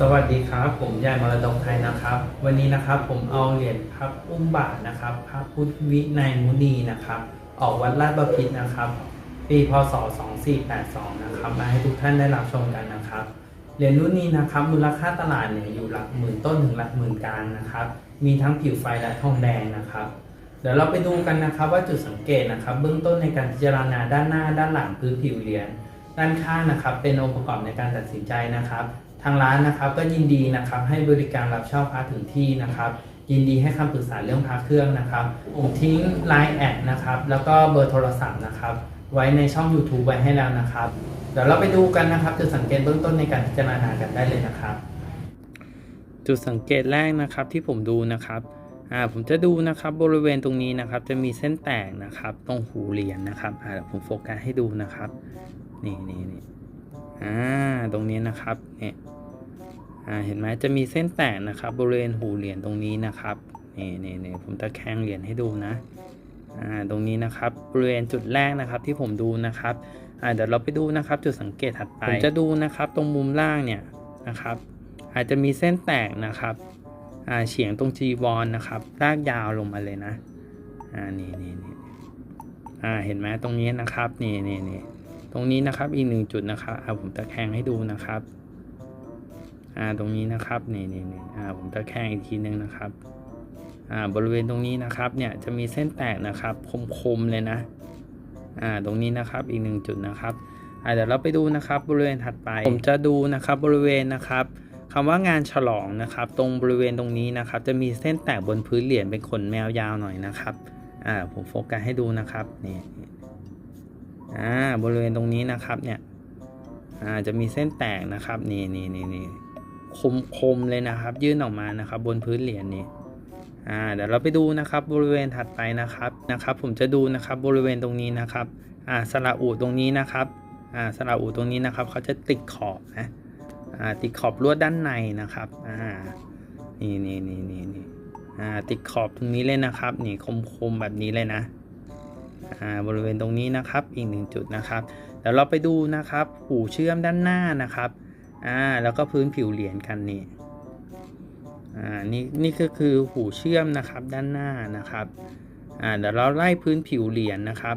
สวัสดีครับ ผมยายมรดกไทยนะครับ วันนี้นะครับผมเอาเหรียญพระอุ้มบาทนะครับ พระพุทธวินัยมุนีนะครับ ออกวัดลาดบพิตรนะครับ ปีพศ 2482 นะครับ มาให้ทุกท่านได้รับชมกันนะครับ เหรียญรุ่นนี้นะครับ มูลค่าตลาดเนี่ยอยู่หลักหมื่นต้นถึงหลักหมื่นกลางนะครับ มีทั้งผิวไฟและทองแดงนะครับ เดี๋ยวเราไปดูกันนะครับว่าจุดสังเกตนะครับ เบื้องต้นในการพิจารณาด้านหน้า ด้านหลังพื้นผิวเหรียญด้านข้างนะครับ เป็นองค์ประกอบในการตัดสินใจนะครับ ทางร้านนะครับก็ยินดีนะครับให้บริการรับเช่าพระถึงที่นะครับ ยินดีให้คำปรึกษาเรื่องพระเครื่องนะครับผมทิ้ง Line แอดนะครับแล้วก็เบอร์โทรศัพท์นะครับ ไว้ในช่อง YouTube ไว้ให้แล้วนะครับ เดี๋ยวเราไปดูกันนะครับจุดสังเกตเบื้องต้นในการพิจารณากันได้เลยนะครับ จุดสังเกตแรกนะครับที่ผมดูนะครับอ่าผมจะดูนะครับบริเวณตรงนี้นะครับ จะมีเส้นแตกนะครับ ตรงหูเหรียญนะครับอ่าเดี๋ยวผมโฟกัสให้ดูนะครับ นี่นี่นี่ อ่าตรงนี้นะครับเนี่ยอ่าเห็นไหมจะมีเส้นแตกนะครับ บริเวณหูเหรียญตรงนี้นะครับนี่นี่นี่ผมตะแคงเหรียญให้ดูนะอ่าตรงนี้นะครับบริเวณจุดแรกนะครับที่ผมดูนะครับอ่าเดี๋ยวเราไปดูนะครับจุดสังเกตถัดไปผมจะดูนะครับตรงมุมล่างเนี่ยนะครับ อาจจะมีเส้นแตกนะครับอ่าเฉียงตรงจีวรนะครับลากยาวลงมาเลยนะอ่านี่นี่นี่อ่าเห็นไหมตรงนี้นะครับนี่นี่นี่ รงนี้นะครับอีกหนึ่งจุดนะครับเอาผมตะแคงให้ดูนะครับอ่าตรงนี้นะครับนี่นี่นี่อ่าผมตะแคงอีกทีนึงนะครับอ่าบริเวณตรงนี้นะครับเนี่ยจะมีเส้นแตกนะครับคมๆเลยนะอ่าตรงนี้นะครับอีกหนึ่งจุดนะครับอ่าเดี๋ยวเราไปดูนะครับบริเวณถัดไป ผมจะดูนะครับบริเวณนะครับคำว่างานฉลองนะครับ ตรงบริเวณตรงนี้นะครับ จะมีเส้นแตกบนพื้นเหรียญเป็นขนแมวยาวหน่อยนะครับอ่าผมโฟกัสให้ดูนะครับนี่ อ่าบริเวณตรงนี้นะครับเนี่ยอ่าจะมีเส้นแตกนะครับนี่นี่นี่นี่คมคมเลยนะครับ ยื่นออกมานะครับ บนพื้นเหรียญนี้อ่าเดี๋ยวเราไปดูนะครับบริเวณถัดไปนะครับนะครับ ผมจะดูนะครับบริเวณตรงนี้นะครับอ่าสระอูตรงนี้นะครับอ่าสระอูตรงนี้นะครับเขาจะติดขอบนะอ่าติดขอบลวดด้านในนะครับอ่านี่นี่นี่นี่นี่อ่าติดขอบตรงนี้เลยนะครับ นี่คมคมแบบนี้เลยนะ บริเวณตรงนี้นะครับอีกหนึ่งจุดนะครับเดี๋ยวเราไปดูนะครับหูเชื่อมด้านหน้านะครับอ่าแล้วก็พื้นผิวเหรียญกันนี่อ่านี่นี่ก็คือหูเชื่อมนะครับด้านหน้านะครับอ่าเดี๋ยวเราไล่พื้นผิวเหรียญนะครับ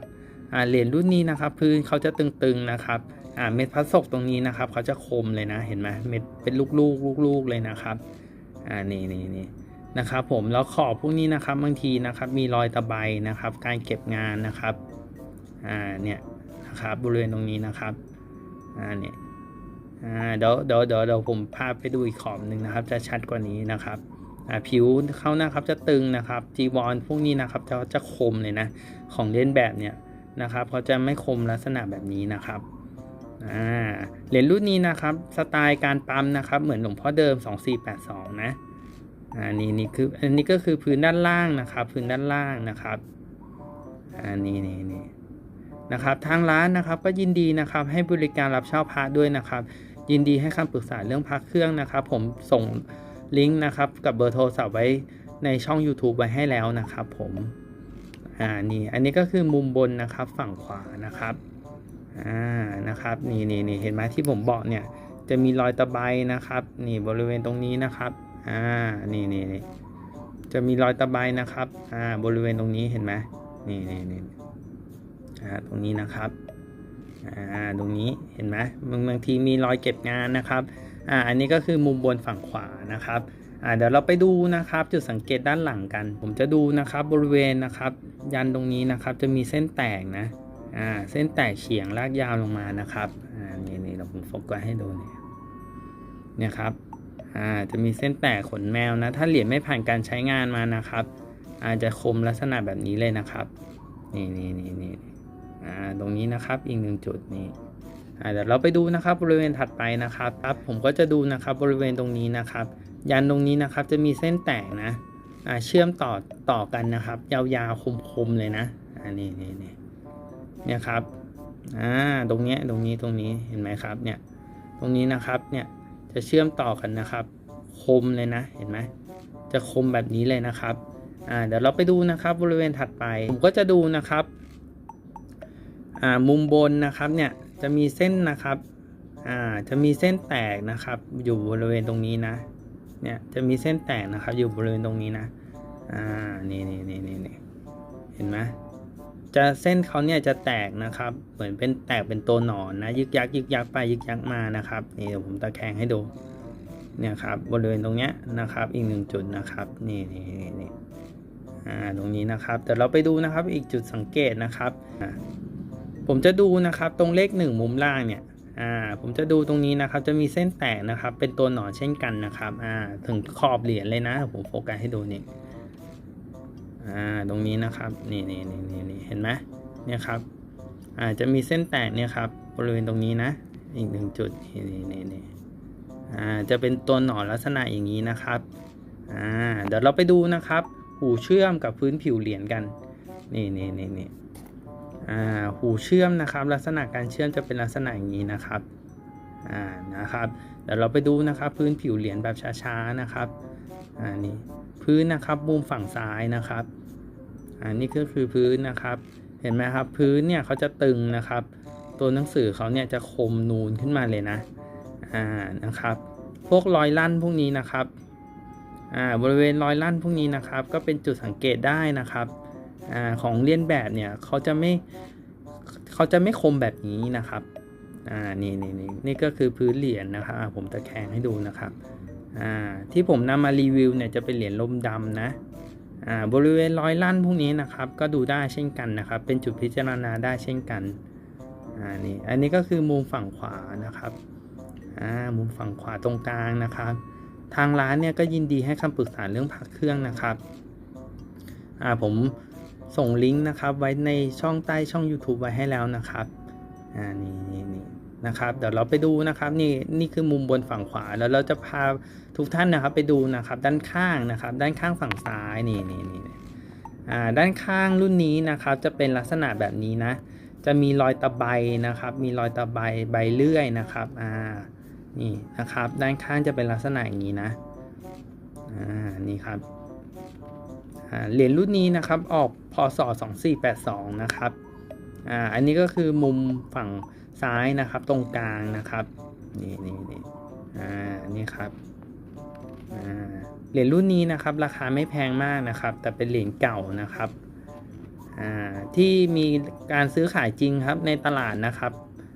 อ่าเหรียญรุ่นนี้นะครับ พื้นเขาจะตึงๆนะครับอ่าเม็ดพลาสกตรงนี้นะครับเขาจะคมเลยนะเห็นไหมเม็ดเป็นลูกๆลูกๆเลยนะครับอ่านี่นี่นี่ นะครับผมแล้วขอบพวกนี้นะครับบางทีนะครับมีรอยตะไบนะครับ การเก็บงานนะครับอ่าเนี่ยนะครับบริเวณตรงนี้นะครับอ่าเนี่ยอ่าเดี๋ยวเดี๋ยวเดี๋ยวเดี๋ยวผมพาไปดูอีกขอบหนึ่งนะครับ จะชัดกว่านี้นะครับอ่าผิวเขานะครับจะตึงนะครับจีวรพวกนี้นะครับจะจะคมเลยนะของเล่นแบบเนี่ยนะครับเขาจะไม่คมลักษณะแบบนี้นะครับอ่าเหรียญรุ่นนี้นะครับสไตล์การปั๊มนะครับเหมือนหลวงพ่อเดิม 2482 นะ อ่านี่นี่คืออันนี้ก็คือพื้นด้านล่างนะครับ พื้นด้านล่างนะครับอ่านี่นี่นี่นะครับ ทางร้านนะครับก็ยินดีนะครับ ให้บริการรับเช่าพระด้วยนะครับ ยินดีให้คำปรึกษาเรื่องพระเครื่องนะครับ ผมส่งลิงก์นะครับกับเบอร์โทรศัพท์ไว้ในช่อง YouTube ไว้ให้แล้วนะครับ ผมอ่านี่อันนี้ก็คือมุมบนนะครับฝั่งขวานะครับอ่านะครับนี่นี่นี่เห็นไหมที่ผมบอกเนี่ยจะมีรอยตะไบนะครับ นี่บริเวณตรงนี้นะครับ อ่า นี่นี่นี่จะมีรอยตะไบนะครับ อ่า บริเวณตรงนี้เห็นไหมนี่นี่นี่อ่า ตรงนี้นะครับ อ่า ตรงนี้เห็นไหมบางบางทีมีรอยเก็บงานนะครับ อ่า อันนี้ก็คือมุมบนฝั่งขวานะครับ อ่า เดี๋ยวเราไปดูนะครับ จุดสังเกตด้านหลังกัน ผมจะดูนะครับ บริเวณนะครับ ยันตรงนี้นะครับ จะมีเส้นแตกนะ อ่า เส้นแตกเฉียงลากยาวลงมานะครับ อ่า นี่นี่เราผมโฟกัสให้ดูเนี่ยเนี่ยครับ อ่าจะมีเส้นแตกขนแมวนะ ถ้าเหรียญไม่ผ่านการใช้งานมานะครับ อาจจะคมลักษณะแบบนี้เลยนะครับ นี่นี่นี่นี่อ่าตรงนี้นะครับอีกหนึ่งจุดนี่อ่าเดี๋ยวเราไปดูนะครับบริเวณถัดไปนะครับครับผมก็จะดูนะครับบริเวณตรงนี้นะครับ ยันตรงนี้นะครับจะมีเส้นแตกนะอ่าเชื่อมต่อต่อกันนะครับ ยาวๆคมๆเลยนะอ่านี่นี่นี่เนี่ยครับอ่าตรงเนี้ยตรงนี้ตรงนี้เห็นไหมครับเนี่ยตรงนี้นะครับเนี่ย จะเชื่อมต่อกันนะครับ คมเลยนะเห็นไหมจะคมแบบนี้เลยนะครับอ่าเดี๋ยวเราไปดูนะครับบริเวณถัดไป ผมก็จะดูนะครับอ่ามุมบนนะครับเนี่ยจะมีเส้นนะครับอ่าจะมีเส้นแตกนะครับ อยู่บริเวณตรงนี้นะเนี่ยจะมีเส้นแตกนะครับอยู่บริเวณตรงนี้นะอ่านี่นี่นี่นี่นี่เห็นไหม จะเส้นเขาเนี่ยจะแตกนะครับ เหมือนเป็นแตกเป็นตัวหนอนนะยึกยักยึกยักไปยึกยักมานะครับนี่เดี๋ยวผมตะแคงให้ดูเนี่ยครับบริเวณตรงเนี้ยนะครับ อีกหนึ่งจุดนะครับนี่นี่นี่นี่อ่าตรงนี้นะครับแต่เราไปดูนะครับอีกจุดสังเกตนะครับอ่าผมจะดูนะครับตรงเลขหนึ่งมุมล่างเนี่ยอ่าผมจะดูตรงนี้นะครับจะมีเส้นแตกนะครับ เป็นตัวหนอนเช่นกันนะครับอ่าถึงขอบเหรียญเลยนะผมโฟกัสให้ดูนี่ อ่าตรงนี้นะครับนี่นี่นี่นี่นเห็นไหมเนี่ยครับอาจจะมีเส้นแตกเนี่ยครับบริเวณตรงนี้นะอีกหนึ่งจุดนี่นี่นี่นี่อ่าจะเป็นตัวหนอนลักษณะอย่างนี้นะครับอ่าเดี๋ยวเราไปดูนะครับ หูเชื่อมกับพื้นผิวเหรียญกันนี่นี่นี่นี่อ่าหูเชื่อมนะครับ ลักษณะการเชื่อมจะเป็นลักษณะอย่างนี้นะครับอ่านะครับเดี๋ยวเราไปดูนะครับ พื้นผิวเหรียญแบบช้าๆนะครับอ่านี่ พื้นนะครับมุมฝั่งซ้ายนะครับอ่านี่ก็คือพื้นนะครับ เห็นไหมครับ พื้นเนี่ยเขาจะตึงนะครับ ตัวหนังสือเขาเนี่ยจะคมนูนขึ้นมาเลยนะอ่านะครับ พวกรอยลั่นพวกนี้นะครับอ่าบริเวณรอยลั่นพวกนี้นะครับ ก็เป็นจุดสังเกตได้นะครับอ่าของเลียนแบบเนี่ยเขาจะไม่เขาจะไม่คมแบบนี้นะครับอ่านี่นี่นี่นี่ก็คือพื้นเหรียญนะครับผมตะแคงให้ดูนะครับ อ่าที่ผมนำมารีวิวเนี่ยจะเป็นเหรียญลมดำนะอ่าบริเวณรอยลั่นพวกนี้นะครับ ก็ดูได้เช่นกันนะครับ เป็นจุดพิจารณาได้เช่นกันอ่านี่อันนี้ก็คือมุมฝั่งขวานะครับอ่ามุมฝั่งขวาตรงกลางนะครับ ทางร้านเนี่ยก็ยินดีให้คำปรึกษาเรื่องพักเครื่องนะครับอ่าผมส่งลิงก์นะครับไว้ในช่องใต้ช่อง YouTube ไว้ให้แล้วนะครับอ่านี่นี่นี่ นะครับเดี๋ยวเราไปดูนะครับนี่นี่คือมุมบนฝั่งขวาแล้วเราจะพาทุกท่านนะครับไปดูนะครับด้านข้างนะครับ ด้านข้างฝั่งซ้ายนี่นี่นี่อ่าด้านข้างรุ่นนี้นะครับจะเป็นลักษณะแบบนี้นะ จะมีรอยตะไบนะครับ มีรอยตะไบใบเลื่อยนะครับอ่านี่นะครับ ด้านข้างจะเป็นลักษณะอย่างนี้นะอ่านี่ครับอ่าเหรียญรุ่นนี้นะครับออกพศ2482นะครับอ่าอันนี้ก็คือมุมฝั่ง ซ้ายนะครับตรงกลางนะครับนี่นี่นี่อ่านี่ครับอ่าเหรียญรุ่นนี้นะครับราคาไม่แพงมากนะครับ แต่เป็นเหรียญเก่านะครับอ่าที่มีการซื้อขายจริงครับในตลาดนะครับ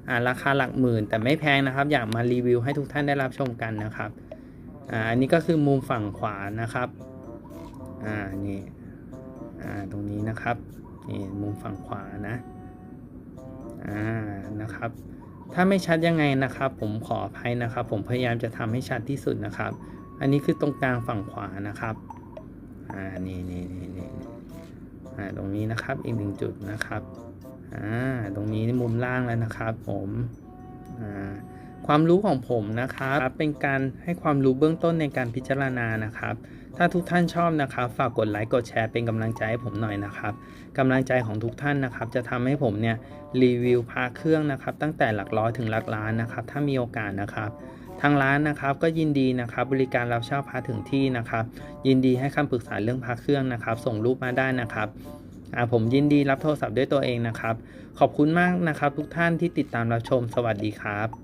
อ่าราคาหลักหมื่น แต่ไม่แพงนะครับ อยากมารีวิวให้ทุกท่านได้รับชมกันนะครับอ่าอันนี้ก็คือมุมฝั่งขวานะครับอ่านี่อ่าตรงนี้นะครับนี่มุมฝั่งขวานะ อ่านะครับ ถ้าไม่ชัดยังไงนะครับ ผมขออภัยนะครับ ผมพยายามจะทำให้ชัดที่สุดนะครับ อันนี้คือตรงกลางฝั่งขวานะครับอ่านี่นี่นี่นี่นี่อ่าตรงนี้นะครับอีกหนึ่งจุดนะครับอ่าตรงนี้มุมล่างแล้วนะครับ ผมอ่าความรู้ของผมนะครับ เป็นการให้ความรู้เบื้องต้นในการพิจารณานะครับ ถ้าทุกท่านชอบนะครับ ฝากกดไลค์กดแชร์เป็นกำลังใจให้ผมหน่อยนะครับกำลังใจของทุกท่านนะครับ จะทำให้ผมเนี่ยรีวิวพาเครื่องนะครับ ตั้งแต่หลักร้อยถึงหลักล้านนะครับ ถ้ามีโอกาสนะครับ ทางร้านนะครับก็ยินดีนะครับ บริการรับเช่าพาถึงที่นะครับ ยินดีให้คำปรึกษาเรื่องพาเครื่องนะครับ ส่งรูปมาได้นะครับผมยินดีรับโทรศัพท์ด้วยตัวเองนะครับ ขอบคุณมากนะครับ ทุกท่านที่ติดตามรับชมสวัสดีครับ